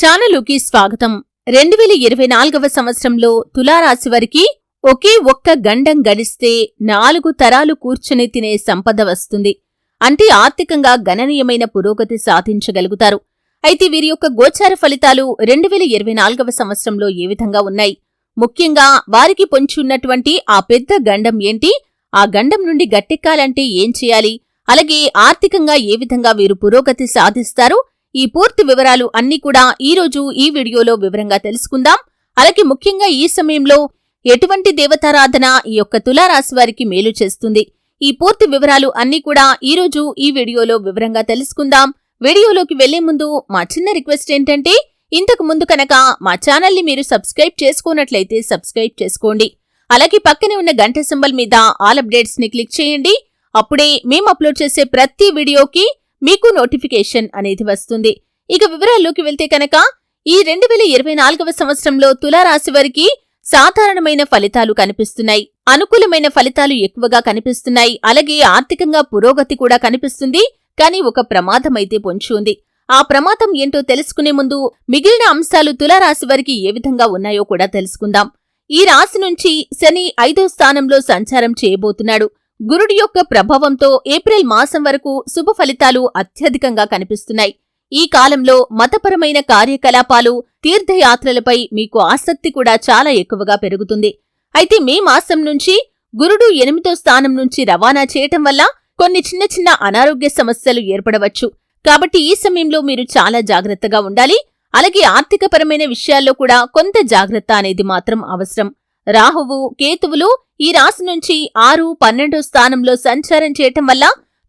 ఛానలుకి స్వాగతం. రెండు వేల ఇరవై నాలుగవ సంవత్సరంలో తులారాశి వారికి ఒకే ఒక్క గండం గడిస్తే నాలుగు తరాలు కూర్చుని తినే సంపద వస్తుంది. అంటే ఆర్థికంగా గణనీయమైన పురోగతి సాధించగలుగుతారు. అయితే వీరి యొక్క గోచార ఫలితాలు రెండు వేల ఇరవై నాలుగవ సంవత్సరంలో ఏ విధంగా ఉన్నాయి? ముఖ్యంగా వారికి పొంచి ఉన్నటువంటి ఆ పెద్ద గండం ఏంటి? ఆ గండం నుండి గట్టెక్కాలంటే ఏం చేయాలి? అలాగే ఆర్థికంగా ఏ విధంగా వీరు పురోగతి సాధిస్తారు? ఈ పూర్తి వివరాలు అన్నీ కూడా ఈ రోజు ఈ వీడియోలో వివరంగా తెలుసుకుందాం. అలాగే ముఖ్యంగా ఈ సమయంలో ఎటువంటి దేవతారాధన ఈ యొక్క తులారాశి వారికి మేలు చేస్తుంది. ఈ పూర్తి వివరాలు అన్నీ కూడా ఈ రోజు ఈ వీడియోలో వివరంగా తెలుసుకుందాం. వీడియోలోకి వెళ్ళే ముందు మా చిన్న రిక్వెస్ట్ ఏంటంటే ఇంతకు ముందు కనుక మా ఛానల్ని మీరు సబ్స్క్రైబ్ చేసుకున్నట్లయితే సబ్స్క్రైబ్ చేసుకోండి. అలాగే పక్కనే ఉన్న గంట సింబల్ మీద ఆల్ అప్డేట్స్ని క్లిక్ చేయండి. అప్పుడే మేము అప్లోడ్ చేసే ప్రతి వీడియోకి మీకు నోటిఫికేషన్ అనేది వస్తుంది. ఇక వివరాల్లోకి వెళ్తే కనుక ఈ రెండు వేల ఇరవై నాలుగవ సంవత్సరంలో తులారాశి వారికి సాధారణమైన ఫలితాలు కనిపిస్తున్నాయి. అనుకూలమైన ఫలితాలు ఎక్కువగా కనిపిస్తున్నాయి. అలాగే ఆర్థికంగా పురోగతి కూడా కనిపిస్తుంది. కానీ ఒక ప్రమాదమైతే పొంచి ఉంది. ఆ ప్రమాదం ఏంటో తెలుసుకునే ముందు మిగిలిన అంశాలు తులారాశి వారికి ఏ విధంగా ఉన్నాయో కూడా తెలుసుకుందాం. ఈ రాశి నుంచి శని ఐదో స్థానంలో సంచారం చేయబోతున్నాడు. గురుడి యొక్క ప్రభావంతో ఏప్రిల్ మాసం వరకు శుభ ఫలితాలు అత్యధికంగా కనిపిస్తున్నాయి. ఈ కాలంలో మతపరమైన కార్యకలాపాలు తీర్థయాత్రలపై మీకు ఆసక్తి కూడా చాలా ఎక్కువగా పెరుగుతుంది. అయితే మే మాసం నుంచి గురుడు ఎనిమిదో స్థానం నుంచి రవాణా చేయటం వల్ల కొన్ని చిన్న చిన్న అనారోగ్య సమస్యలు ఏర్పడవచ్చు. కాబట్టి ఈ సమయంలో మీరు చాలా జాగ్రత్తగా ఉండాలి. అలాగే ఆర్థికపరమైన విషయాల్లో కూడా కొంత జాగ్రత్త అనేది మాత్రం అవసరం. రాహువు కేతువులు ఈ రాశి నుంచి ఆరు పన్నెండో స్థానంలో సంచారం చేయటం వల్ల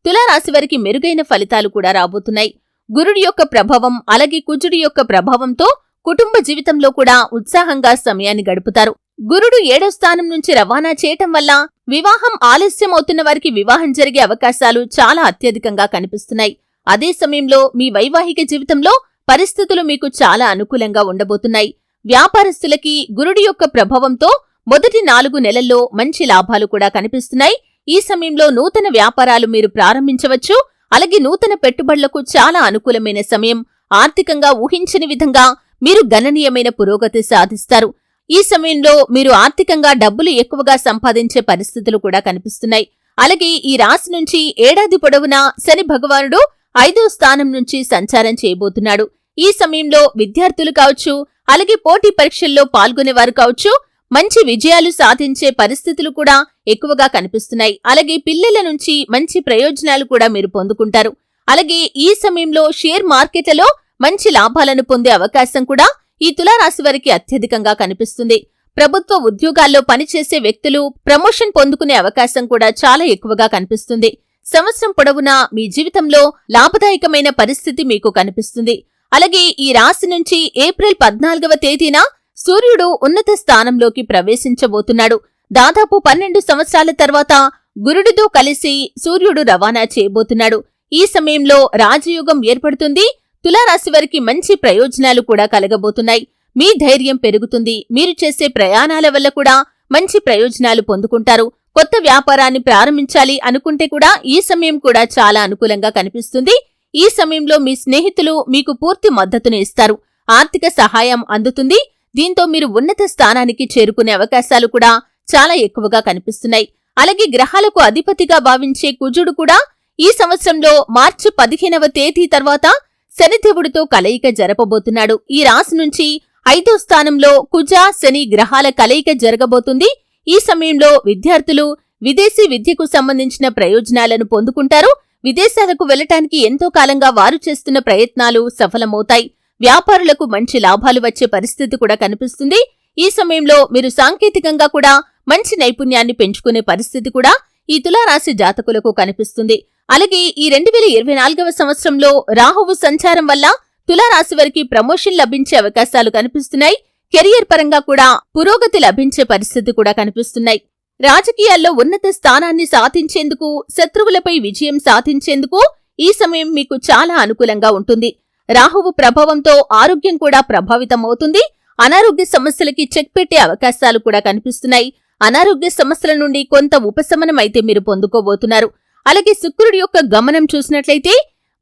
తులారాశి వారికి మెరుగైన ఫలితాలు కూడా రాబోతున్నాయి. గురుడి యొక్క ప్రభావం అలాగే కుజుడి యొక్క ప్రభావంతో కుటుంబ జీవితంలో కూడా ఉత్సాహంగా సమయాన్ని గడుపుతారు. గురుడు ఏడో స్థానం నుంచి రవాణా చేయటం వల్ల వివాహం ఆలస్యం అవుతున్న వారికి వివాహం జరిగే అవకాశాలు చాలా అత్యధికంగా కనిపిస్తున్నాయి. అదే సమయంలో మీ వైవాహిక జీవితంలో పరిస్థితులు మీకు చాలా అనుకూలంగా ఉండబోతున్నాయి. వ్యాపారస్తులకి గురుడి యొక్క ప్రభావంతో మొదటి నాలుగు నెలల్లో మంచి లాభాలు కూడా కనిపిస్తున్నాయి. ఈ సమయంలో నూతన వ్యాపారాలు మీరు ప్రారంభించవచ్చు. అలాగే నూతన పెట్టుబడులకు చాలా అనుకూలమైన సమయం. ఆర్థికంగా ఊహించని విధంగా మీరు గణనీయమైన పురోగతి సాధిస్తారు. ఈ సమయంలో మీరు ఆర్థికంగా డబ్బులు ఎక్కువగా సంపాదించే పరిస్థితులు కూడా కనిపిస్తున్నాయి. అలాగే ఈ రాశి నుంచి ఏడాది పొడవునా శని భగవానుడు ఐదో స్థానం నుంచి సంచారం చేయబోతున్నాడు. ఈ సమయంలో విద్యార్థులు కావచ్చు అలాగే పోటీ పరీక్షల్లో పాల్గొనేవారు కావచ్చు మంచి విజయాలు సాధించే పరిస్థితులు కూడా ఎక్కువగా కనిపిస్తున్నాయి. అలాగే పిల్లల నుంచి మంచి ప్రయోజనాలు కూడా మీరు పొందుకుంటారు. అలాగే ఈ సమయంలో షేర్ మార్కెట్లలో మంచి లాభాలను పొందే అవకాశం కూడా ఈ తులారాశి వారికి అత్యధికంగా కనిపిస్తుంది. ప్రభుత్వ ఉద్యోగాల్లో పనిచేసే వ్యక్తులు ప్రమోషన్ పొందుకునే అవకాశం కూడా చాలా ఎక్కువగా కనిపిస్తుంది. సంవత్సరం పొడవునా మీ జీవితంలో లాభదాయకమైన పరిస్థితి మీకు కనిపిస్తుంది. అలాగే ఈ రాశి నుంచి ఏప్రిల్ పద్నాలుగవ తేదీన సూర్యుడు ఉన్నత స్థానంలోకి ప్రవేశించబోతున్నాడు. దాదాపు పన్నెండు సంవత్సరాల తర్వాత గురుడితో కలిసి సూర్యుడు రవాణా చేయబోతున్నాడు. ఈ సమయంలో రాజయోగం ఏర్పడుతుంది. తులారాశి వారికి మంచి ప్రయోజనాలు కూడా కలగబోతున్నాయి. మీ ధైర్యం పెరుగుతుంది. మీరు చేసే ప్రయాణాల వల్ల కూడా మంచి ప్రయోజనాలు పొందుకుంటారు. కొత్త వ్యాపారాన్ని ప్రారంభించాలి అనుకుంటే కూడా ఈ సమయం కూడా చాలా అనుకూలంగా కనిపిస్తుంది. ఈ సమయంలో మీ స్నేహితులు మీకు పూర్తి మద్దతును ఇస్తారు. ఆర్థిక సహాయం అందుతుంది. దీంతో మీరు ఉన్నత స్థానానికి చేరుకునే అవకాశాలు కూడా చాలా ఎక్కువగా కనిపిస్తున్నాయి. అలాగే గ్రహాలకు అధిపతిగా భావించే కుజుడు కూడా ఈ సంవత్సరంలో మార్చి పదిహేనవ తేదీ తర్వాత శనిదేవుడితో కలయిక జరపబోతున్నాడు. ఈ రాశి నుంచి ఐదో స్థానంలో కుజ శని గ్రహాల కలయిక జరగబోతుంది. ఈ సమయంలో విద్యార్థులు విదేశీ విద్యకు సంబంధించిన ప్రయోజనాలను పొందుకుంటారు. విదేశాలకు వెళ్ళటానికి ఎంతో కాలంగా వారు చేస్తున్న ప్రయత్నాలు సఫలమవుతాయి. వ్యాపారులకు మంచి లాభాలు వచ్చే పరిస్థితి కూడా కనిపిస్తుంది. ఈ సమయంలో మీరు సాంకేతికంగా కూడా మంచి నైపుణ్యాన్ని పెంచుకునే పరిస్థితి కూడా ఈ తులారాశి జాతకులకు కనిపిస్తుంది. అలాగే ఈ రెండు వేల ఇరవై నాలుగవ సంవత్సరంలో రాహువు సంచారం వల్ల తులారాశి వారికి ప్రమోషన్ లభించే అవకాశాలు కనిపిస్తున్నాయి. కెరియర్ పరంగా కూడా పురోగతి లభించే పరిస్థితి కూడా కనిపిస్తున్నాయి. రాజకీయాల్లో ఉన్నత స్థానాన్ని సాధించేందుకు శత్రువులపై విజయం సాధించేందుకు ఈ సమయం మీకు చాలా అనుకూలంగా ఉంటుంది. రాహువు ప్రభావంతో ఆరోగ్యం కూడా ప్రభావితమవుతుంది. అనారోగ్య సమస్యలకి చెక్ పెట్టే అవకాశాలు కూడా కనిపిస్తున్నాయి. అనారోగ్య సమస్యల నుండి కొంత ఉపశమనం అయితే మీరు పొందుకోబోతున్నారు. అలాగే శుక్రుడి యొక్క గమనం చూసినట్లయితే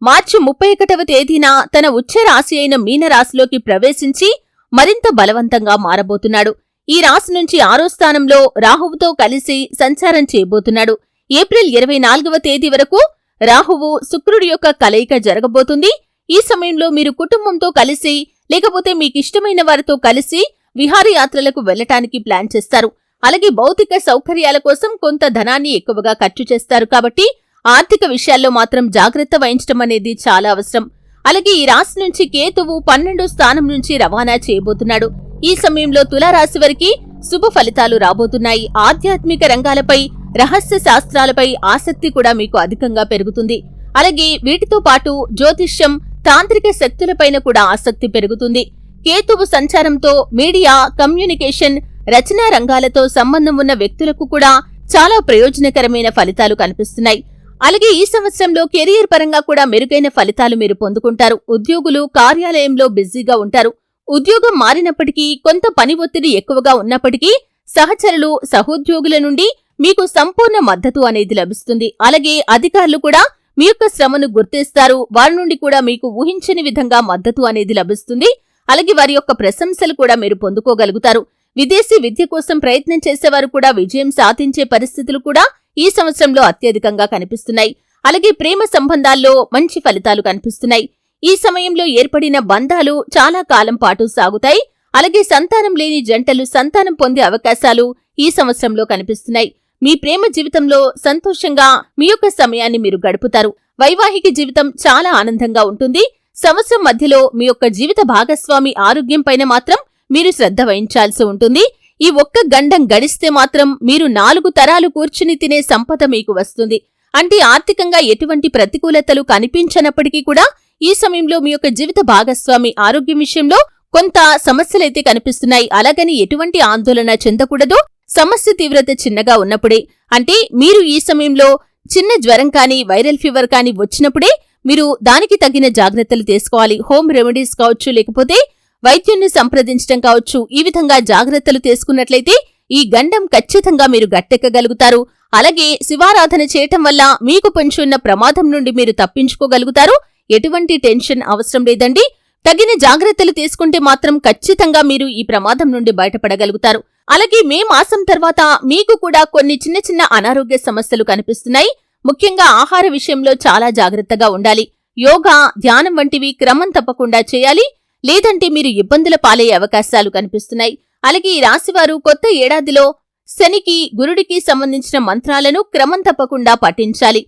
మార్చి ముప్పై ఒకటవ తేదీన తన ఉచ్చ రాశి అయిన మీనరాశిలోకి ప్రవేశించి మరింత బలవంతంగా మారబోతున్నాడు. ఈ రాశి నుంచి ఆరో స్థానంలో రాహువుతో కలిసి సంచారం చేయబోతున్నాడు. ఏప్రిల్ ఇరవై నాలుగవ తేదీ వరకు రాహువు శుక్రుడి యొక్క కలయిక జరగబోతుంది. ఈ సమయంలో మీరు కుటుంబంతో కలిసి లేకపోతే మీకిష్టమైన వారితో కలిసి విహారయాత్రలకు వెళ్ళటానికి ప్లాన్ చేస్తారు. అలాగే భౌతిక సౌకర్యాల కోసం కొంత ధనాన్ని ఎక్కువగా ఖర్చు చేస్తారు. కాబట్టి ఆర్థిక విషయాల్లో మాత్రం జాగ్రత్త వహించడం అనేది చాలా అవసరం. అలాగే ఈ రాశి నుంచి కేతువు పన్నెండో స్థానం నుంచి రవాణా చేయబోతున్నాడు. ఈ సమయంలో తులారాశి వారికి శుభ ఫలితాలు రాబోతున్నాయి. ఆధ్యాత్మిక రంగాలపై రహస్య శాస్త్రాలపై ఆసక్తి కూడా మీకు అధికంగా పెరుగుతుంది. అలాగే వీటితో పాటు జ్యోతిష్యం తాంత్రిక శక్తులపైన కూడా ఆసక్తి పెరుగుతుంది. కేతువు సంచారంతో మీడియా కమ్యూనికేషన్ రచనా రంగాలతో సంబంధం ఉన్న వ్యక్తులకు కూడా చాలా ప్రయోజనకరమైన ఫలితాలు కనిపిస్తున్నాయి. అలాగే ఈ సంవత్సరంలో కెరియర్ పరంగా కూడా మెరుగైన ఫలితాలు మీరు పొందుకుంటారు. ఉద్యోగులు కార్యాలయంలో బిజీగా ఉంటారు. ఉద్యోగం మారినప్పటికీ కొంత పని ఒత్తిడి ఎక్కువగా ఉన్నప్పటికీ సహచరులు సహోద్యోగుల నుండి మీకు సంపూర్ణ మద్దతు అనేది లభిస్తుంది. అలాగే అధికారులు కూడా మీ యొక్క శ్రమను గుర్తిస్తారు. వారి నుండి కూడా మీకు ఊహించని విధంగా మద్దతు అనేది లభిస్తుంది. అలాగే వారి యొక్క ప్రశంసలు కూడా మీరు పొందుకోగలుగుతారు. విదేశీ విద్య కోసం ప్రయత్నం చేసేవారు కూడా విజయం సాధించే పరిస్థితులు కూడా ఈ సంవత్సరంలో అత్యధికంగా కనిపిస్తున్నాయి. అలాగే ప్రేమ సంబంధాల్లో మంచి ఫలితాలు కనిపిస్తున్నాయి. ఈ సమయంలో ఏర్పడిన బంధాలు చాలా కాలం పాటు సాగుతాయి. అలాగే సంతానం లేని జంటలు సంతానం పొందే అవకాశాలు ఈ సంవత్సరంలో కనిపిస్తున్నాయి. మీ ప్రేమ జీవితంలో సంతోషంగా మీ యొక్క సమయాన్ని మీరు గడుపుతారు. వైవాహిక జీవితం చాలా ఆనందంగా ఉంటుంది. సంవత్సరం మధ్యలో మీ యొక్క జీవిత భాగస్వామి ఆరోగ్యం పైన మాత్రం మీరు శ్రద్ధ వహించాల్సి ఉంటుంది. ఈ ఒక్క గండం గడిస్తే మాత్రం మీరు నాలుగు తరాలు కూర్చుని తినే సంపద మీకు వస్తుంది. అంటే ఆర్థికంగా ఎటువంటి ప్రతికూలతలు కనిపించనప్పటికీ కూడా ఈ సమయంలో మీ యొక్క జీవిత భాగస్వామి ఆరోగ్యం విషయంలో కొంత సమస్యలైతే కనిపిస్తున్నాయి. అలాగని ఎటువంటి ఆందోళన చెందకూడదు. సమస్య తీవ్రత చిన్నగా ఉన్నప్పుడే. అంటే మీరు ఈ సమయంలో చిన్న జ్వరం కానీ వైరల్ ఫీవర్ కానీ వచ్చినప్పుడే మీరు దానికి తగిన జాగ్రత్తలు తీసుకోవాలి. హోమ్ రెమెడీస్ కావచ్చు లేకపోతే వైద్యుణ్ణి సంప్రదించడం కావచ్చు ఈ విధంగా జాగ్రత్తలు తీసుకున్నట్లయితే ఈ గండం ఖచ్చితంగా మీరు గట్టెక్కగలుగుతారు. అలాగే శివారాధన చేయటం వల్ల మీకు పొంచున్న ప్రమాదం నుండి మీరు తప్పించుకోగలుగుతారు. ఎటువంటి టెన్షన్ అవసరం లేదండి. తగిన జాగ్రత్తలు తీసుకుంటే మాత్రం ఖచ్చితంగా మీరు ఈ ప్రమాదం నుండి బయటపడగలుగుతారు. అలాగే మే మాసం తర్వాత మీకు కూడా కొన్ని చిన్న చిన్న అనారోగ్య సమస్యలు కనిపిస్తున్నాయి. ముఖ్యంగా ఆహార విషయంలో చాలా జాగ్రత్తగా ఉండాలి. యోగా ధ్యానం వంటివి క్రమం తప్పకుండా చేయాలి. లేదంటే మీరు ఇబ్బందుల పాలయ్యే అవకాశాలు కనిపిస్తున్నాయి. అలాగే ఈ రాశివారు కొత్త ఏడాదిలో శనికి గురుడికి సంబంధించిన మంత్రాలను క్రమం తప్పకుండా పఠించాలి.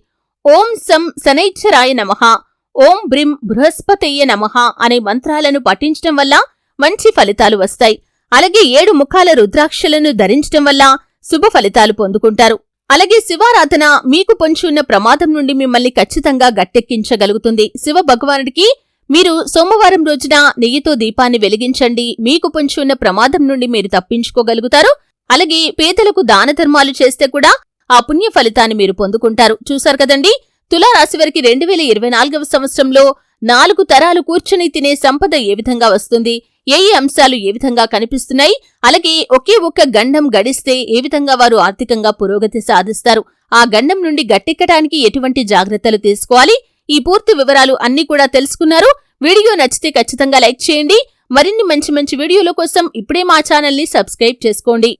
ఓం సం శనైశ్వరాయ నమః ఓం బ్రిం బృహస్పతయ్య నమః అనే మంత్రాలను పఠించటం వల్ల మంచి ఫలితాలు వస్తాయి. అలాగే ఏడు ముఖాల రుద్రాక్షలను ధరించటం వల్ల శుభ ఫలితాలు పొందుకుంటారు. అలాగే శివారాధన మీకు పొంచున్న ప్రమాదం నుండి మిమ్మల్ని ఖచ్చితంగా గట్టెక్కించగలుగుతుంది. శివ భగవానుడికి మీరు సోమవారం రోజున నెయ్యితో దీపాన్ని వెలిగించండి. మీకు పొంచున్న ప్రమాదం నుండి మీరు తప్పించుకోగలుగుతారు. అలాగే పేదలకు దాన ధర్మాలు చేస్తే కూడా ఆ పుణ్య ఫలితాన్ని మీరు పొందుకుంటారు. చూశారు కదండి? తులారాశి వారికి రెండు వేల ఇరవై నాలుగవ సంవత్సరంలో నాలుగు తరాలు కూర్చుని తినే సంపద ఏ విధంగా వస్తుంది? ఏ ఏ అంశాలు ఏ విధంగా కనిపిస్తున్నాయి? అలాగే ఒకే ఒక్క గండం గడిస్తే ఏ విధంగా వారు ఆర్థికంగా పురోగతి సాధిస్తారు? ఆ గండం నుండి గట్టెక్కడానికి ఎటువంటి జాగ్రత్తలు తీసుకోవాలి? ఈ పూర్తి వివరాలు అన్ని కూడా తెలుసుకున్నారు. వీడియో నచ్చితే ఖచ్చితంగా లైక్ చేయండి. మరిన్ని మంచి మంచి వీడియోల కోసం ఇప్పుడే మా ఛానల్ని సబ్స్క్రైబ్ చేసుకోండి.